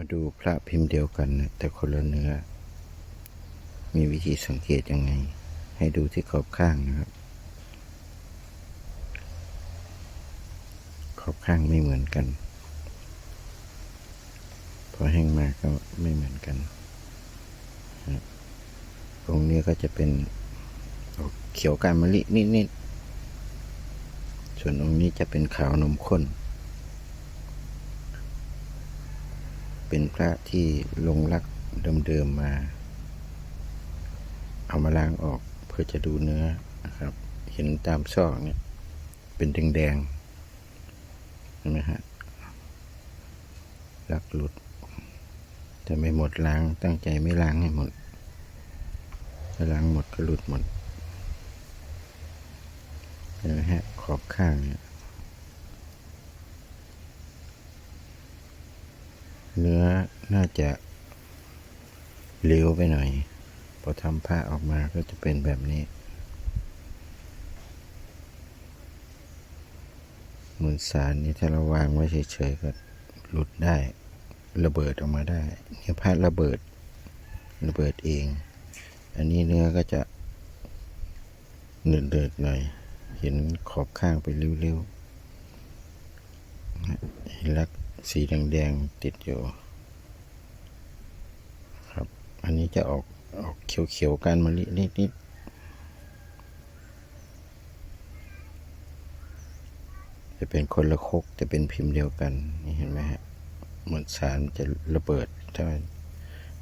มาดูพระพิมพ์เดียวกันนะแต่คนละเนื้อ มีวิธีสังเกตยังไง ให้ดูที่ขอบข้างนะครับ ขอบข้างไม่เหมือนกัน พอแห้งมาก็ไม่เหมือนกันตรงนี้ก็จะเป็นเขียวการมะลินิดๆ ส่วนตรงนี้จะเป็นขาวนมข้น เป็นพระที่ลงรักเดิมๆมา เอามาล้างออกเพื่อจะดูเนื้อนะครับ เห็นตามซอกเนี่ยเป็นแดงๆเห็นไหมฮะลักหลุดแต่ไม่หมดล้างตั้งใจไม่ล้างให้หมดถ้าล้างหมดก็หลุดหมดเห็นไหมฮะขอบข้างเนี่ย เนื้อน่าจะเลี้ยวไปหน่อย พอทำผ้าออกมาก็จะเป็นแบบนี้ เหมือนสารนี่ถ้าเราวางไว้เฉยๆก็หลุดได้ ระเบิดออกมาได้เนี่ยผ้าระเบิด ระเบิดเอง อันนี้เนื้อก็จะเดือดๆหน่อย เห็นขอบข้างไปเร็วๆเห็นลัก สีแดงๆติดอยู่ ครับ อันนี้จะออกออกเขียวๆการมะลินิดๆจะเป็นคนละคกแต่เป็นพิมพ์เดียวกันนี่เห็นไหมฮะเหมือนสารจะระเบิดถ้า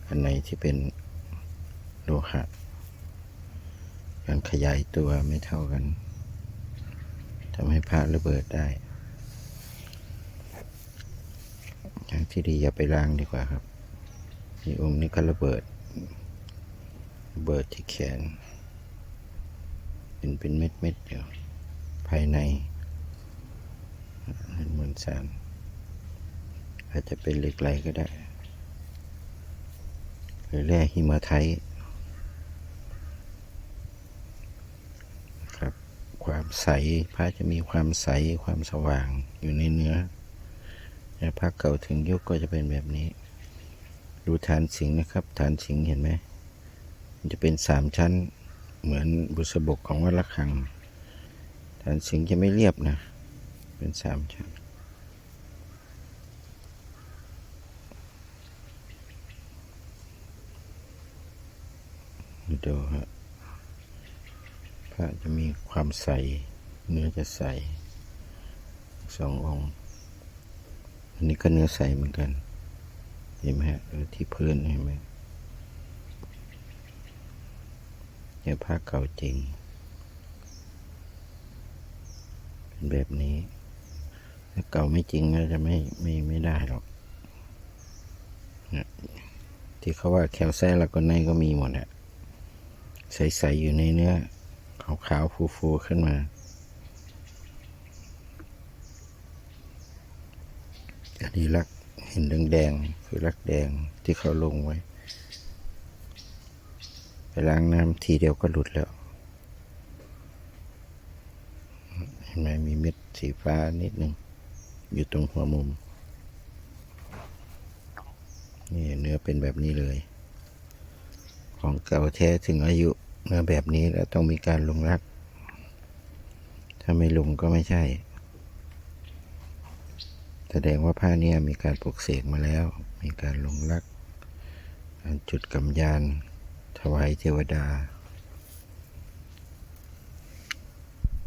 อันไหนที่เป็นโลหะการขยายตัวไม่เท่ากันทำให้พระระเบิดได้ ที่ดีอย่าไปล้างดีกว่าครับนี่องค์นี้ก็ระเบิดระเบิดที่แขน เป็นเป็นเม็ดเม็ดอยู่ภายในนั่นเหมือนสารอาจจะเป็นเหล็กไหลก็ได้ หรือแร่หิมาไทครับ ความใสพระจะมีความใสความสว่างอยู่ในเนื้อ ภาคเก่าถึงยุคก็จะเป็นแบบนี้ ดูฐานสิงนะครับ ฐานสิงเห็นไหมมันจะเป็นสามชั้นเหมือนบุษบกของวัดละคัง ฐานสิงจะไม่เรียบนะ เป็นสามชั้นดูฮะพระจะมีความใส เนื้อจะใสสององค์ อันนี้ก็เนื้อใสเหมือนกัน เห็นไหมฮะที่พื้นเห็นไหมเนี่ยผ้าเก่าจริง เป็นแบบนี้ ถ้าเก่าไม่จริงก็จะไม่ไม่ไม่ได้หรอก ที่เขาว่าแคลไซต์แล้วก็ในก็มีหมดอะใสๆอยู่ในเนื้อขาวๆฟูๆขึ้นมา อันนี้รักเห็นแดงๆคือรักแดงที่เขาลงไว้ ไปล้างน้ำทีเดียวก็หลุดแล้ว เห็นไหมมีเม็ดสีฟ้านิดหนึ่งอยู่ตรงหัวมุม นี่เนื้อเป็นแบบนี้เลย ของเก่าแท้ถึงอายุเนื้อแบบนี้แล้วต้องมีการลงรัก ถ้าไม่ลงก็ไม่ใช่ ดงว่าผ้าเนี้มีการปลุกเสกมาแล้ว มีการลงรัก การจุดกำยาน ถวายเทวดา